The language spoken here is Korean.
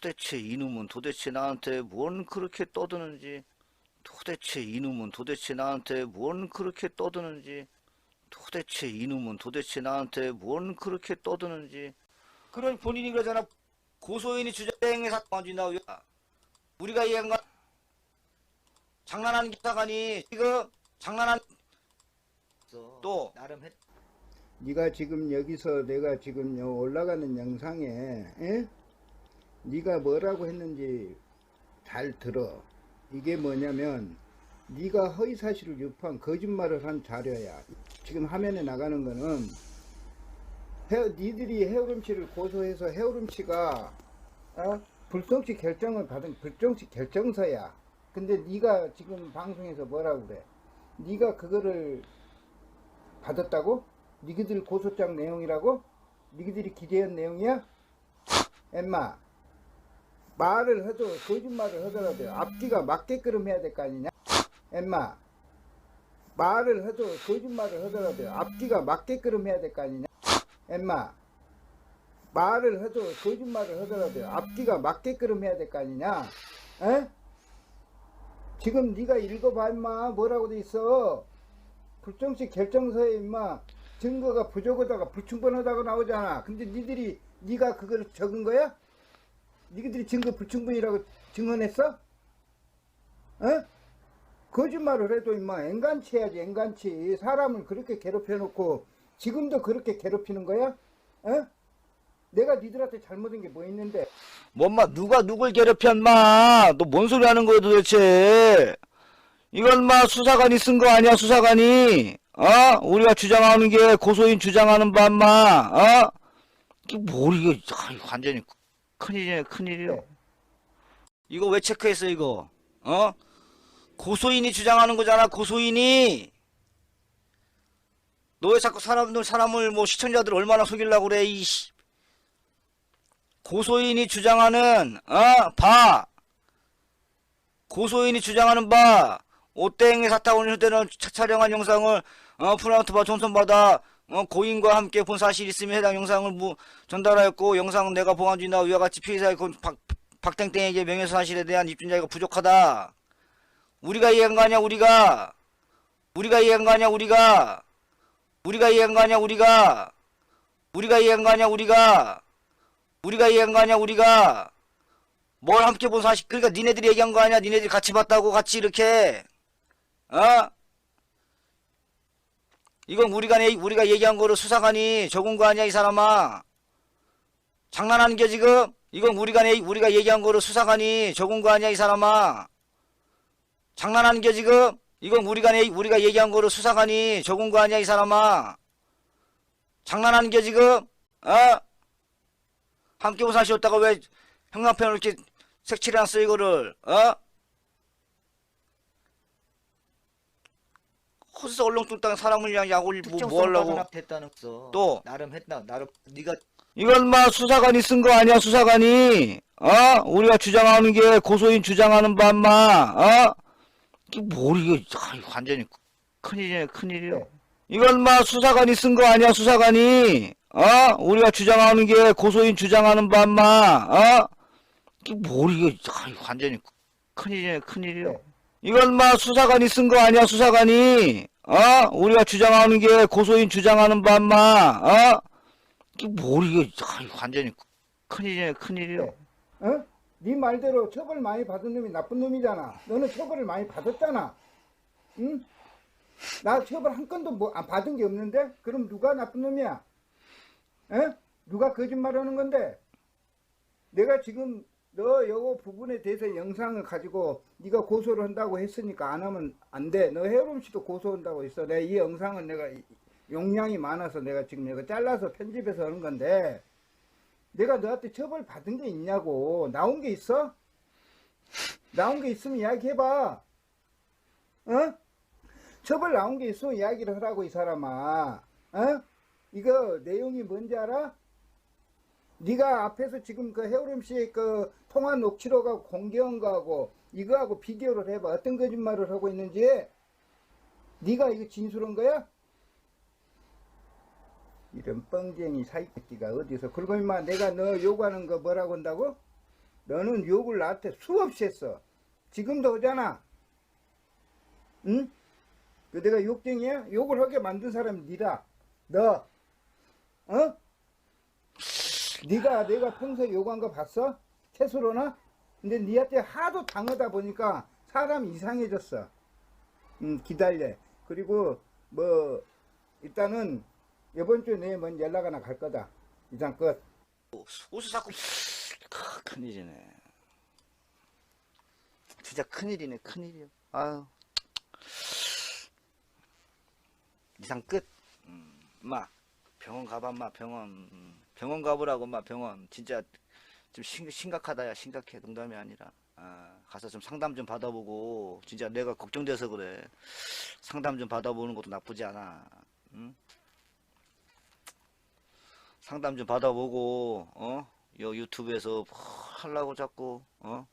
도대체 이놈은 도대체 나한테 뭔 그렇게 떠드는지? 도대체 이놈은 도대체 나한테 뭔 그렇게 떠드는지? 도대체 이놈은 도대체 나한테 뭔 그렇게 떠드는지? 그런 본인이 그러잖아. 고소인이 주장에 사건 준다 우리가 이해한 건 장난하는 기사가니 지금 장난한 또 나름 했 네가 지금 여기서 내가 지금 요 올라가는 영상에 에? 네가 뭐라고 했는지 잘 들어. 이게 뭐냐면 네가 허위 사실을 유포한 거짓말을 한 자료야. 지금 화면에 나가는 거는 해, 니들이 씨를 고소해서 씨가 어? 불성식 결정을 받은 불정식 결정서야. 근데 네가 지금 방송에서 뭐라고 그래? 네가 그거를 받았다고? 니기들 고소장 내용이라고? 니기들이 기재한 내용이야? 엠마 말을 해도 거짓말을 하더라도 앞뒤가 맞게끔 해야 될 거 아니냐? 엠마 말을 해도 거짓말을 하더라도 앞뒤가 맞게끔 해야 될 거 아니냐? 엠마 말을 해도 거짓말을 하더라도 앞뒤가 맞게끔 해야 될 거 아니냐? 에? 지금 네가 읽어봐 임마 뭐라고 돼 있어 불정식 결정서에 임마 증거가 부족하다가 불충분하다고 나오잖아. 근데 니들이 네가 그걸 적은 거야? 니들이 증거 불충분이라고 증언했어? 어? 거짓말을 해도 임마 앵간치 해야지 앵간치 사람을 그렇게 괴롭혀 놓고 지금도 그렇게 괴롭히는 거야? 어? 내가 니들한테 잘못한 게 뭐 있는데 뭔마 누가 누굴 괴롭혔마 너 뭔 소리 하는 거야 도대체 이건 마 수사관이 쓴 거 아니야 수사관이 어 우리가 주장하는 게 고소인 주장하는 바마 어 이게 뭘 이거 아이, 완전히 큰일이네 큰일이요. 네. 이거 왜 체크했어 이거? 어? 고소인이 주장하는 거잖아 고소인이. 너 왜 자꾸 사람들 사람을 뭐 시청자들 얼마나 속이려고 그래 이씨. 고소인이 주장하는 어바. 고소인이 주장하는 바. 오땡의 사타원을 휴대는 촬영한 영상을 어 프라우트바 전송받아. 어, 고인과 함께 본 사실이 있으면 해당 영상을 무, 전달하였고 영상은 내가 보안 중이나 위와 같이 피의자의 고- 박, 박땡땡에게 명예사실에 대한 입증자가 부족하다. 우리가 이해한 거 아니야 우리가? 우리가 이해한 거 아니야 우리가? 우리가 이해한 거 아니야 우리가? 우리가 이해한 거 아니야 우리가? 우리가 이해한 거 아니야 우리가? 뭘 함께 본 사실 그러니까 니네들이 얘기한 거 아니야? 니네들이 같이 봤다고 같이 이렇게? 어 이건 우리가 내- 우리가 얘기한 거를 수사관이 적은 거 아니야 이 사람아. 장난하는 게 지금? 이건 우리가 내- 우리가 얘기한 거를 수사관이 적은 거 아니야 이 사람아. 장난하는 게 지금? 이건 우리가 내- 우리가 얘기한 거를 수사관이 적은 거 아니야 이 사람아. 장난하는 게 지금? 어? 함께 본 사실이었다가 왜 형광펜을 이렇게 색칠해놨어 이거를? 어? 허스 얼렁뚱땅 사람을 그냥 약을 뭐, 뭐 하려고 했다는 거. 또. 나름 했나 나름 네가 이건 마 수사관이 쓴 거 아니야 수사관이? 어? 우리가 주장하는 게 고소인 주장하는 바마 어? 이게 뭘 이거 아이, 완전히 큰일이네 큰일이요 네. 이건 마 수사관이 쓴 거 아니야 수사관이? 어? 우리가 주장하는 게 고소인 주장하는 바마 어? 이게 뭘 이거 아이, 완전히 큰일이네 큰일이요. 네. 이건 마 수사관이 쓴 거 아니야 수사관이 어 우리가 주장하는 게 고소인 주장하는 바마 어 이게 뭘 이거 아이, 완전히 큰일이네 큰일이요 네. 어? 네 말대로 처벌 많이 받은 놈이 나쁜 놈이잖아. 너는 처벌을 많이 받았잖아. 응? 나 처벌 한 건도 뭐 안 받은 게 없는데? 그럼 누가 나쁜 놈이야? 에? 누가 거짓말하는 건데? 내가 지금 너 요거 부분에 대해서 영상을 가지고 네가 고소를 한다고 했으니까 안 하면 안 돼. 너 해롬 씨도 고소한다고 했어. 내가 이 영상은 내가 이- 용량이 많아서 내가 지금 내가 잘라서 편집해서 하는 건데 내가 너한테 처벌 받은 게 있냐고 나온 게 있어? 나온 게 있으면 이야기해봐 어? 처벌 나온 게 있으면 이야기를 하라고 이 사람아 어? 이거 내용이 뭔지 알아? 네가 앞에서 지금 그 해오름 씨의 그 통화 녹취록하고 공개한 거하고 이거하고 비교를 해봐 어떤 거짓말을 하고 있는지 네가 이거 진술한 거야? 이런 뻥쟁이 사기새끼가 어디서 그러고 임마 내가 너 요구하는 거 뭐라고 한다고? 너는 욕을 나한테 수없이 했어. 지금도 하잖아. 응? 그 내가 욕쟁이야? 욕을 하게 만든 사람이 니다. 너. 어? 네가 내가 평소에 욕한 거 봤어? 채소로나? 근데 니한테 하도 당하다 보니까 사람이 이상해졌어. 음, 기다려. 그리고 뭐 일단은 이번 주에 내면 연락 하나 갈 거다. 이상 끝. 옷을 자꾸 크, 큰일이네. 진짜 큰일이네 큰일이야. 아유. 이상 끝. 음, 마 병원 가봐 마 병원. 음, 병원 가보라고 마 병원. 진짜 좀 심, 심각하다야 심각해 농담이 아니라. 아, 가서 좀 상담 좀 받아보고 진짜 내가 걱정돼서 그래. 상담 좀 받아보는 것도 나쁘지 않아. 응? 상담 좀 받아보고 어? 요 유튜브에서 뭐 하려고 자꾸 어?